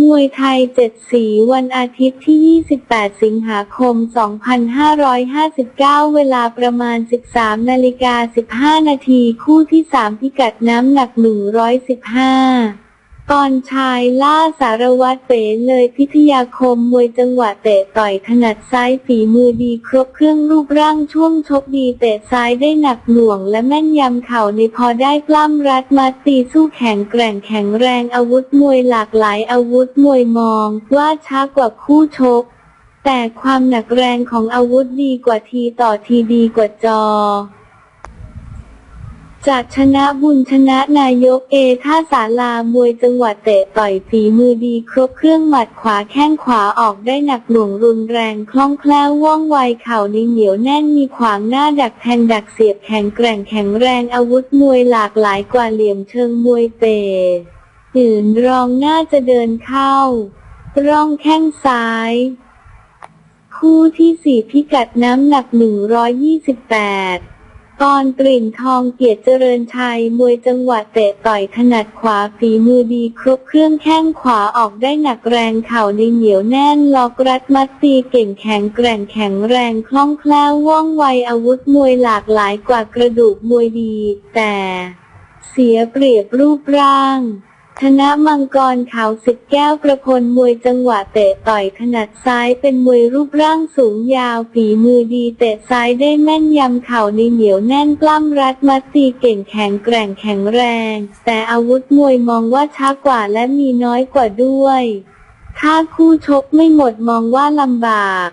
มวยไทยเจ็ดสีวันอาทิตย์ที่ 28 สิงหาคม 2559 เวลาประมาณ 13 นาฬิกา 15 นาที คู่ที่ 3 พิกัดน้ำหนัก 115 ตอนชายล่าสารวัตรเป๋เลยพิทยาคมมวยจังหวะเตะต่อยถนัดซ้ายฝีมือดีครบเครื่องรูปร่างช่วงชกดีเตะซ้ายได้หนักหน่วงและแม่นยำเข่าในพอได้ปล้ำรัดมาตีสู้แข็งแกร่งแข็งแรงอาวุธมวยหลากหลายอาวุธมวยมอง ว่าช้ากว่าคู่ชก แต่ความหนักแรงของอาวุธดีกว่าทีต่อทีดีกว่าจอ จากชนะบุญชนะนายกเอท่าสารามวยจังหวัดเตะต่อยฝีมือดีครบเครื่องหมัดขวาแข้งขวาออกได้หนักหน่วงรุนแรงคล่องแคล่วว่องไวเข่าในเหนียวแน่นมีขวางหน้าดักแทงดักเสียบแข็งแกร่งแข็งแรงอาวุธมวยหลากหลายกว่าเหลี่ยมเชิงมวยเปอื่นรองหน้าจะเดินเข้า ร่องแข้งซ้าย คู่ที่สี่พิกัดน้ำหนัก 128 กรกลิ่นทองเกียรติเจริญชัยมวยจังหวัดเตะต่อยถนัดขวาฝีมือดีครบเครื่องแข้งขวาออกได้หนักแรงเข่าในเหนียวแน่นล็อกรัดมัดตีเก่งแข็งแกร่งแข็งแรงคล่องแคล่วว่องไวอาวุธมวยหลากหลายกว่ากระดูกมวยดี แต่ เสียเปรียบรูปร่าง ธนมังกรขาวสิบแก้วประพลมวยจังหวะเตะต่อยถนัดซ้ายเป็นมวยรูปร่างสูงยาวฝีมือดีเตะซ้ายได้แม่นยำเข่าในเหนียวแน่นกล้ำรัดมัดตีเก่งแข็งแกร่งแข็งแรง แต่อาวุธมวยมองว่าช้ากว่าและมีน้อยกว่าด้วย ถ้าคู่ชกไม่หมดมองว่าลำบาก